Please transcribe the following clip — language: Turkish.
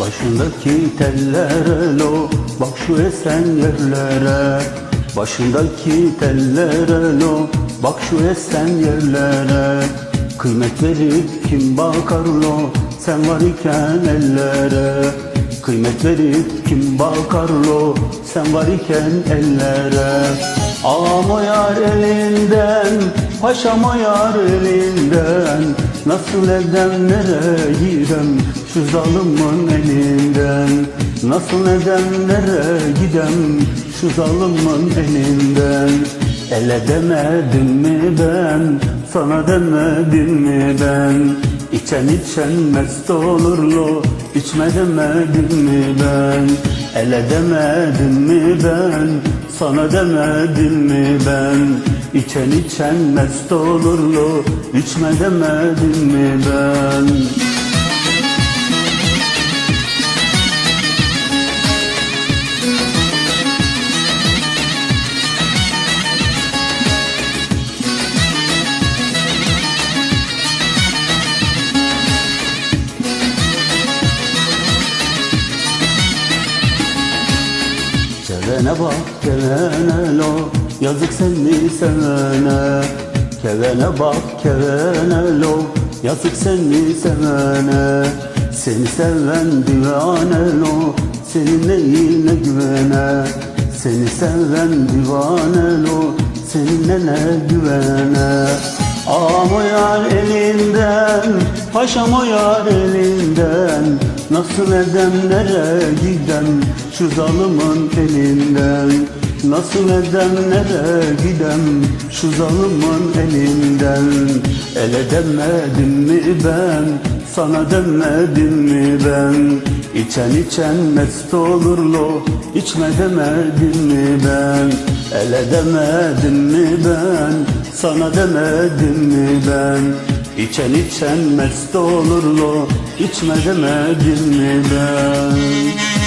Başındaki tellere lo Bak şu esen yerlere. Başındaki tellere lo Bak şu esen yerlere. Kıymet verip kim bakar lo Sen var iken ellere. Kıymet verip kim bakar lo Sen var iken ellere. Ağam o yar elinden Paşam o yar elinden Nasıl edem nereye gidem? Şu zalimin elinden. Nasıl edem nereye gidem? Şu zalimin elinden. Ele demedim mi ben? Sana demedim mi ben İçen içen mest olur lo İçme demedim mi ben? Ele demedim mi ben? Sana demedim mi ben? İçen içen mest olur lo İçme demedim mi ben Sevene bak kevene lo. Yazık seni sevene. Kevene bak kevene lo. Yazık seni sevene. Seni seven divane lo. Senin neyine güvene? Seni seven divane lo. Seninle ne güvene. O yar elinden Paşam o elinden. Nasıl edem nereye gidem Şu zalimin elinden? Nasıl edem nereye gidem Şu zalimin elinden? Ele demedim mi ben Sana demedim mi ben? İçen içen mest olur lo İçme demedim mi ben? Ele demedim mi ben Sana demedim mi ben İçen içen mest olur lo İçme demedim mi ben